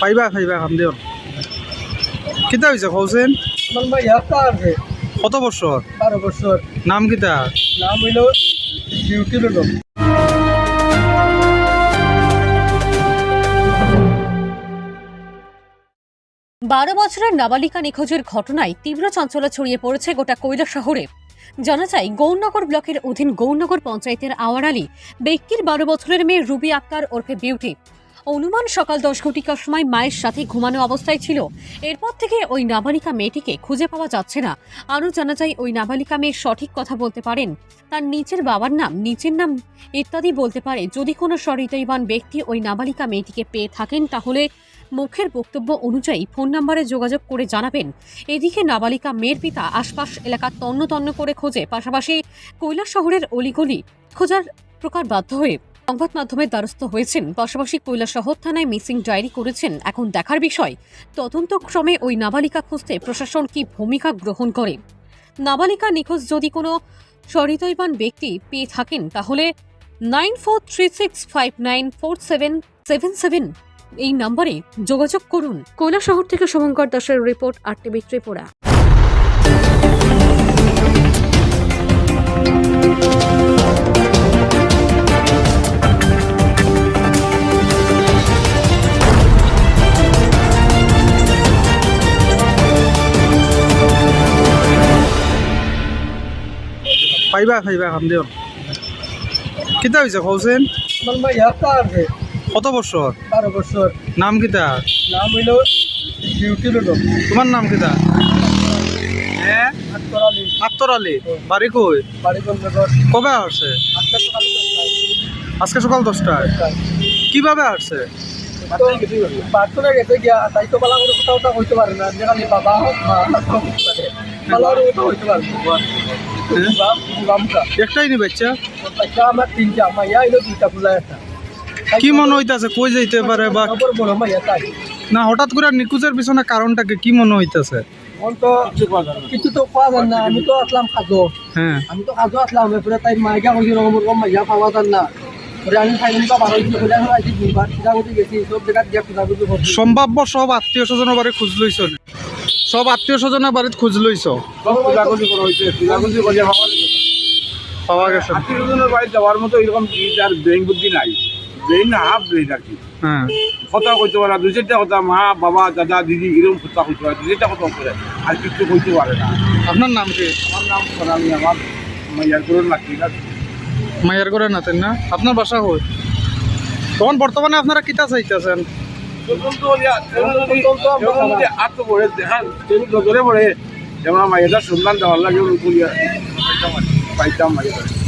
পাইবা পাইবা খাম দিও কিতা হয়েছে কৌছেন কত বছর বারো বছর নাম কিতা নাম হইল বেগম। বারো বছরের নাবালিকা নিখোঁজের ঘটনায় তীব্র চাঞ্চল্য ছড়িয়ে পড়েছে গোটা কৈলা শহরে। জানা যায় গৌরনগর ব্লকের অধীন গৌরনগর পঞ্চায়েতের আওয়ারালি ব্যক্তির বারো বছরের মেয়ে রুবি আক্তার ওরফে বিউটি। অনুমান সকাল দশ ঘটিকার সময় মায়ের সাথে ঘুমানো অবস্থায় ছিল। এরপর থেকে ওই নাবালিকা মেয়েটিকে খুঁজে পাওয়া যাচ্ছে না। আরও জানা যায়, ওই নাবালিকা মেয়ে সঠিক কথা বলতে পারেন। তার নিচের বাবার নাম নিচের নাম ইত্যাদি বলতে পারে। যদি কোনো সহৃদয়বান ব্যক্তি ওই নাবালিকা মেয়েটিকে পেয়ে থাকেন, তাহলে মুখের বক্তব্য অনুযায়ী ফোন নম্বরে যোগাযোগ করে জানাবেন। এদিকে নাবালিকা মেয়ের পিতা আশপাশ এলাকা তন্ন তন্ন করে খোঁজে। পাশাপাশি কৈলাস শহরের অলিগলি খোঁজার প্রকার বাধ্য হয়ে সংবাদ মাধ্যমের দ্বারস্থ হয়েছেন। পাশাপাশি কৈলাস শহর থানায় মিসিং ডায়েরি করেছেন। এখন দেখার বিষয় তদন্ত ক্রমে ওই নাবালিকা খুঁজতে প্রশাসন কি ভূমিকা গ্রহণ করে? নাবালিকা নিখোঁজ যদি কোনো সহৃদয়বান ব্যক্তি পেয়ে থাকেন, তাহলে nine four three six five nine four seven seven seven এই নম্বরে যোগাযোগ করুন। শহর থেকে শুভঙ্কর দাসের রিপোর্ট আর টিভি ত্রিপুরা। পাইবা পাইবা খাম দিও কিতা হয়েছে কৌছেন কত বছর বারো বছর নাম কিতা নাম হইল তোমার নাম কিতা হ্যাঁ আলী। বাড়ি কই কবে আসছে আজকে সকাল দশটায় কীভাবে আসছে বাবা একটাই নি বাচ্চা? আমার তিনটা আমার ইয়া হইল দুইটা ফুলা একটা কি মনে হইতাছে কই যাইতে পারে বা না হঠাৎ করে নিকুজের পিছনে কারণটাকে কি মনে হইতাছে? কিছু তো পাওয়া না আমি তো আসলাম খাজো হ্যাঁ। আমি তো কাজও আসলাম এরপরে তাই মাইকা কইছি রকম রকম মাইয়া পাওয়া যান না। সম্ভাব্য সব আত্মীয় স্বজনের বাড়ি খোঁজ লইছ সব আত্মীয় স্বজনের বাড়িত খোঁজ লইছ? সব খোঁজাখুঁজি করা হয়েছে খোঁজাখুঁজি করে ভাবা পাওয়া গেছে। আত্মীয়জনের বাড়ি যাওয়ার মতো এরকম তার ব্রেন বুদ্ধি নাই। ব্রেন হাফ ব্রেন আর কি। হ্যাঁ। কথা কইতে পারে না দুই চারটা কথা মা বাবা দাদা দিদি এরকম কথা কইতে পারে দুই চারটা কথা করে আর কিছু কইতে পারে না। আপনার নাম কি? আমার নাম সোনালি আমার মাইয়ার করুন লাগছে না করে না? আপনার বাসা কই? তখন বর্তমানে আপনারা কিতা চাইতেছেন? যেমন মাইয়াটার সন্ধান দেওয়ার লাগে পাইতাম। মাইয়াটা